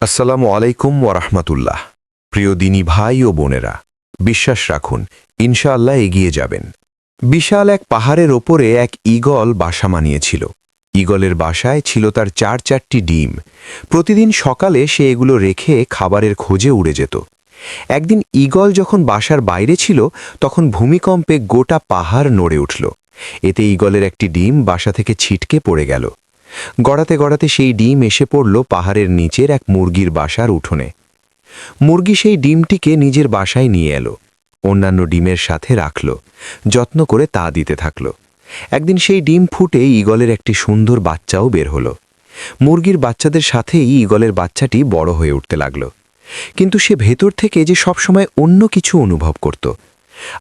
আসসালামু আলাইকুম ওরহমতুল্লাহ প্রিয় দিনী ভাই ও বোনেরা, বিশ্বাস রাখুন, ইনশাআল্লাহ এগিয়ে যাবেন। বিশাল এক পাহাড়ের ওপরে এক ঈগল বাসা মানিয়েছিল। ঈগলের বাসায় ছিল তার চার চারটি ডিম। প্রতিদিন সকালে সে এগুলো রেখে খাবারের খোঁজে উড়ে যেত। একদিন ঈগল যখন বাসার বাইরে ছিল, তখন ভূমিকম্পে গোটা পাহাড় নড়ে উঠল। এতে ঈগলের একটি ডিম বাসা থেকে ছিটকে পড়ে গেল। গড়াতে গড়াতে সেই ডিম এসে পড়ল পাহাড়ের নিচের এক মুরগির বাসার উঠোনে। মুরগি সেই ডিমটিকে নিজের বাসায় নিয়ে এলো, অন্যান্য ডিমের সাথে রাখল, যত্ন করে তা দিতে থাকল। একদিন সেই ডিম ফুটে ঈগলের একটি সুন্দর বাচ্চাও বের হলো। মুরগির বাচ্চাদের সাথেই ঈগলের বাচ্চাটি বড় হয়ে উঠতে লাগল। কিন্তু সে ভেতর থেকে যে সবসময় অন্য কিছু অনুভব করত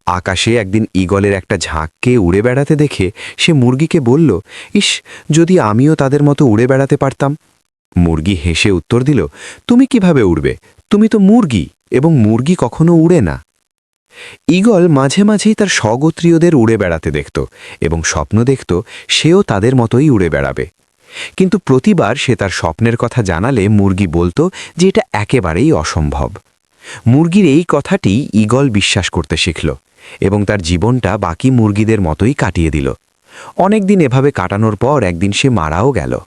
আকাশে একদিন ঈগলের একটা ঝাঁককে উড়ে বেড়াতে দেখে সে মুরগিকে বলল, ইস, যদি আমিও তাদের মতো উড়ে বেড়াতে পারতাম? মুরগি হেসে উত্তর দিল, তুমি কীভাবে উড়বে? তুমি তো মুরগি, এবং মুরগি কখনো উড়ে না। ঈগল মাঝে মাঝেই তার স্বগোত্রীয়দের উড়ে বেড়াতে দেখত, এবং স্বপ্ন দেখত সেও তাদের মতোই উড়ে বেড়াবে। কিন্তু প্রতিবার সে তার স্বপ্নের কথা জানালে মুরগি বলতো যে এটা একেবারেই অসম্ভব। মুরগির এই কথাটি ঈগল বিশ্বাস করতে শিখল এবং তার জীবনটা বাকি মুরগিদের মতোই কাটিয়ে দিল। অনেকদিন এভাবে কাটানোর পর একদিন সে মারাও গেল।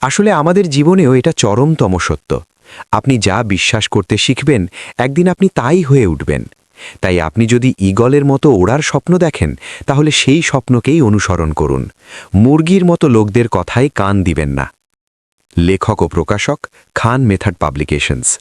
আসলে আমাদের জীবনেও এটা চরমতম সত্য। আপনি যা বিশ্বাস করতে শিখবেন, একদিন আপনি তাই হয়ে উঠবেন। তাই আপনি যদি ঈগলের মতো ওড়ার স্বপ্ন দেখেন, তাহলে সেই স্বপ্নকেই অনুসরণ করুন। মুরগির মতো লোকদের কথায় কান দিবেন না। লেখক ও প্রকাশক খান মেথড পাবলিকেশনস।